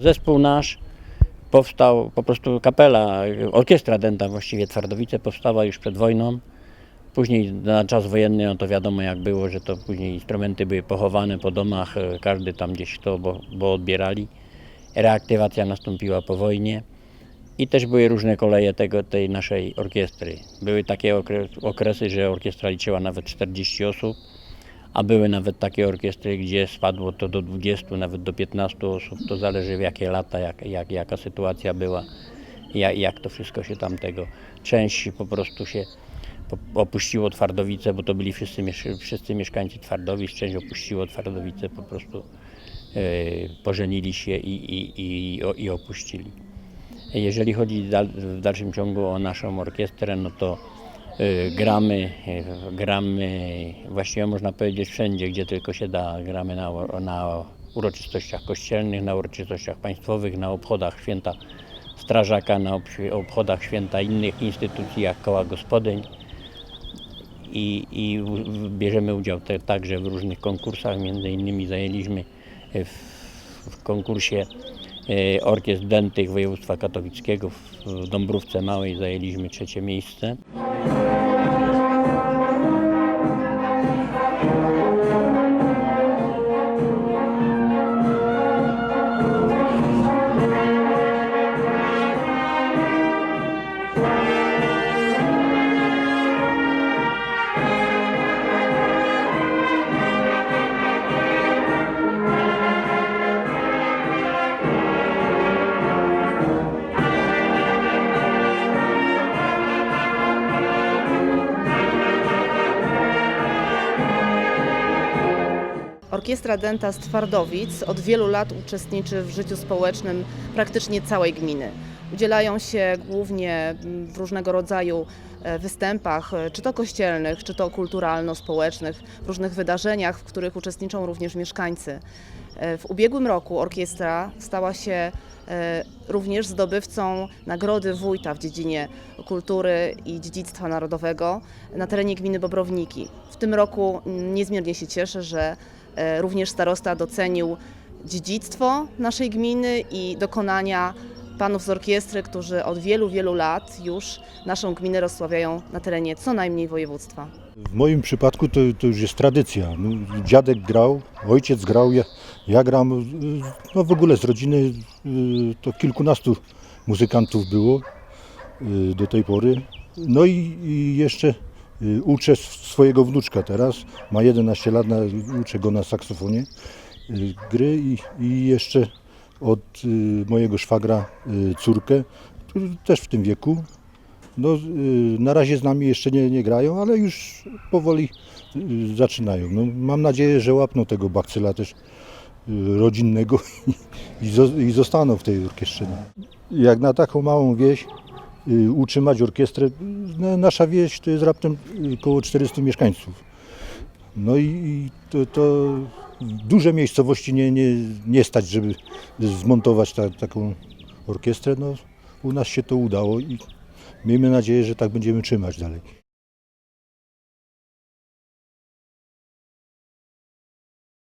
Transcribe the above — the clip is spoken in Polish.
Zespół nasz powstał, po prostu kapela, orkiestra dęta właściwie Twardowice powstała już przed wojną. Później na czas wojenny, no to wiadomo jak było, że to później instrumenty były pochowane po domach, e, każdy tam gdzieś to, bo, bo odbierali. Reaktywacja nastąpiła po wojnie i też były różne koleje tego, tej naszej orkiestry. Były takie okre- okresy, że orkiestra liczyła nawet 40 osób, a były nawet takie orkiestry, gdzie spadło to do 20, nawet do 15 osób. To zależy w jakie lata, jak, jak, jaka sytuacja była, jak, jak to wszystko się tamtego. Część po prostu się opuściło Twardowice, bo to byli wszyscy, wszyscy mieszkańcy Twardowic, część opuściło Twardowice, po prostu e, pożenili się i, i, i, i opuścili. Jeżeli chodzi w dalszym ciągu o naszą orkiestrę, no to gramy, y, gramy właściwie można powiedzieć wszędzie, gdzie tylko się da. Gramy na, na uroczystościach kościelnych, na uroczystościach państwowych, na obchodach święta strażaka, na obchodach święta innych instytucji jak koła gospodyń. I, i bierzemy udział te, także w różnych konkursach. Między innymi zajęliśmy w, w konkursie orkiestr dętych województwa katowickiego w Dąbrówce Małej zajęliśmy trzecie miejsce. Orkiestra Denta z Twardowic od wielu lat uczestniczy w życiu społecznym praktycznie całej gminy. Udzielają się głównie mm, w różnego rodzaju e, występach, e, czy to kościelnych, czy to kulturalno-społecznych, różnych wydarzeniach, w których uczestniczą również mieszkańcy. E, W ubiegłym roku orkiestra stała się również zdobywcą Nagrody Wójta w dziedzinie kultury i dziedzictwa narodowego na terenie gminy Bobrowniki. W tym roku mm, niezmiernie się cieszę, że również starosta docenił dziedzictwo naszej gminy i dokonania panów z orkiestry, którzy od wielu, wielu lat już naszą gminę rozsławiają na terenie co najmniej województwa. W moim przypadku to, to już jest tradycja. No, dziadek grał, ojciec grał, ja, ja gram. No w ogóle z rodziny y, to kilkunastu muzykantów było y, do tej pory. No i, i jeszcze uczę s- swojego wnuczka teraz. Ma 11 lat, uczę go na saksofonie y, gry i, i jeszcze od y, mojego szwagra y, córkę, też w tym wieku. No, y, na razie z nami jeszcze nie, nie grają, ale już powoli y, zaczynają. No, mam nadzieję, że łapną tego bakcyla też y, rodzinnego i, i zostaną w tej orkiestrze. Jak na taką małą wieś y, utrzymać orkiestrę, y, no, nasza wieś to jest raptem około 400 mieszkańców. No i to, to duże miejscowości nie, nie, nie stać, żeby zmontować ta, taką orkiestrę. No, u nas się to udało i Miejmy nadzieję, że tak będziemy trzymać dalej.